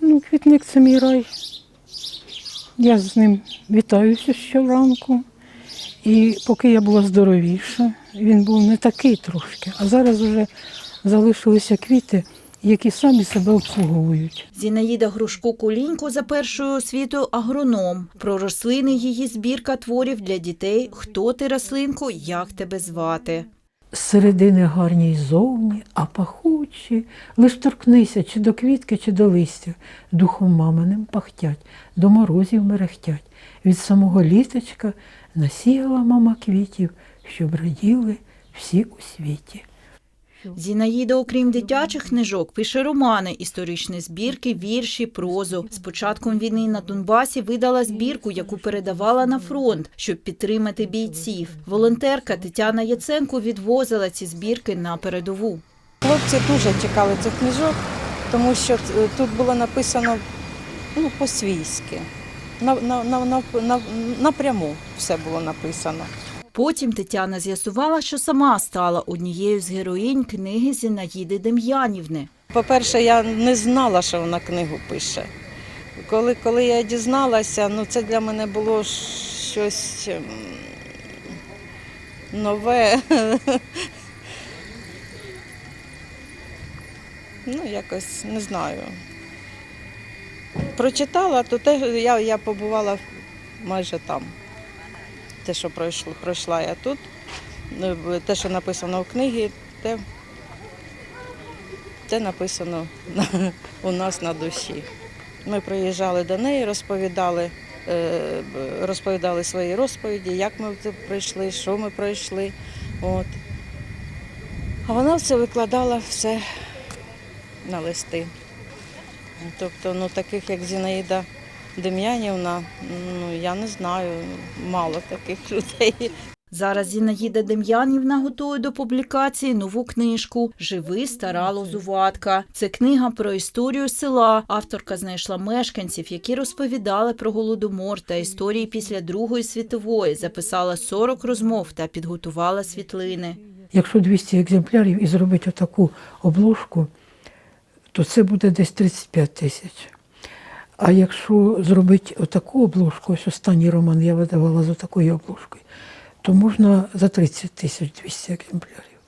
Ну, квітник це мій рай. Я з ним вітаюся щоранку. І поки я була здоровіша, він був не такий трошки, а зараз вже залишилися квіти, які самі себе обслуговують. Зінаїда Грушко Кулінько за першою освітою агроном. Про рослини її збірка творів для дітей «Хто ти, рослинко, як тебе звати?». Середини гарні й зовні, а пахучі. Лиш торкнися чи до квітки, чи до листя. Духом маминим пахтять, до морозів мерехтять. Від самого літочка насіяла мама квітів, щоб раділи всі у світі. Зінаїда, окрім дитячих книжок, пише романи, історичні збірки, вірші, прозу. З початком війни на Донбасі видала збірку, яку передавала на фронт, щоб підтримати бійців. Волонтерка Тетяна Яценко відвозила ці збірки на передову. Хлопці дуже чекали цих книжок, тому що е, тут було написано ну, по-свійськи. На, на, на, на, на, напряму все було написано. Потім Тетяна з'ясувала, що сама стала однією з героїнь книги Зінаїди Дем'янівни. По-перше, я не знала, що вона книгу пише. Коли, коли я дізналася, ну це для мене було щось ем, нове. Ну, якось не знаю. Прочитала, то те, я, я побувала майже там. Те, що пройшло, пройшла я тут, е, те, що написано в книгі, те це написано на- у нас на душі. Ми приїжджали до неї, розповідали, е, розповідали свої розповіді, як ми це пройшли, що ми пройшли. От. А вона все викладала все на листи. Тобто, ну, таких як Зінаїда Дем'янівна, ну я не знаю, мало таких людей. Зараз Зінаїда Дем'янівна готує до публікації нову книжку Живи стара лозуватка. Це книга про історію села. Авторка знайшла мешканців, які розповідали про голодомор та історії після Другої світової, записала 40 розмов та підготувала світлини. Якщо 200 екземплярів і зробити отаку обложку, то це буде десь 35 тисяч. А якщо зробити отаку обложку, ось останній роман я видавала з отакою обложкою, то можна за 30 тисяч 200 екземплярів.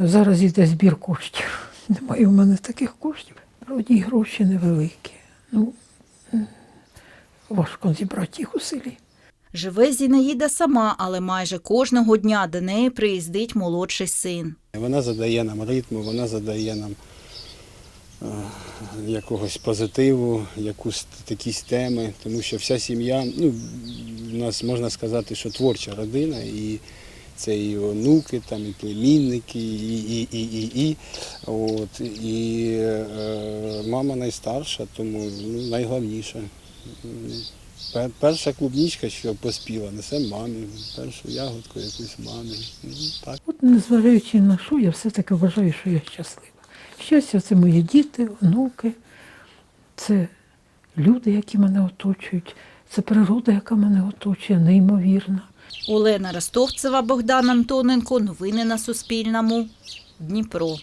Зараз йде збір коштів. Немає в мене таких коштів. Вроді гроші невеликі. Ну, важко зібрати їх у селі. Живе Зінаїда сама, але майже кожного дня до неї приїздить молодший син. Вона задає нам ритму, вона задає нам якогось позитиву, якусь якісь теми, тому що вся сім'я, ну, у нас можна сказати, що творча родина, і це і онуки, там, і племінники, і, і, і, і, і. От, і е, мама найстарша, тому ну, найголовніше. Перша клубничка, що поспіла, несе мамі, першу ягодку якусь мамі. Ну, так. От незважаючи на що, я все-таки вважаю, що я щаслива. Щастя це мої діти, онуки, це люди, які мене оточують, це природа, яка мене оточує, неймовірна. Олена Ростовцева, Богдан Антоненко. Новини на Суспільному. Дніпро.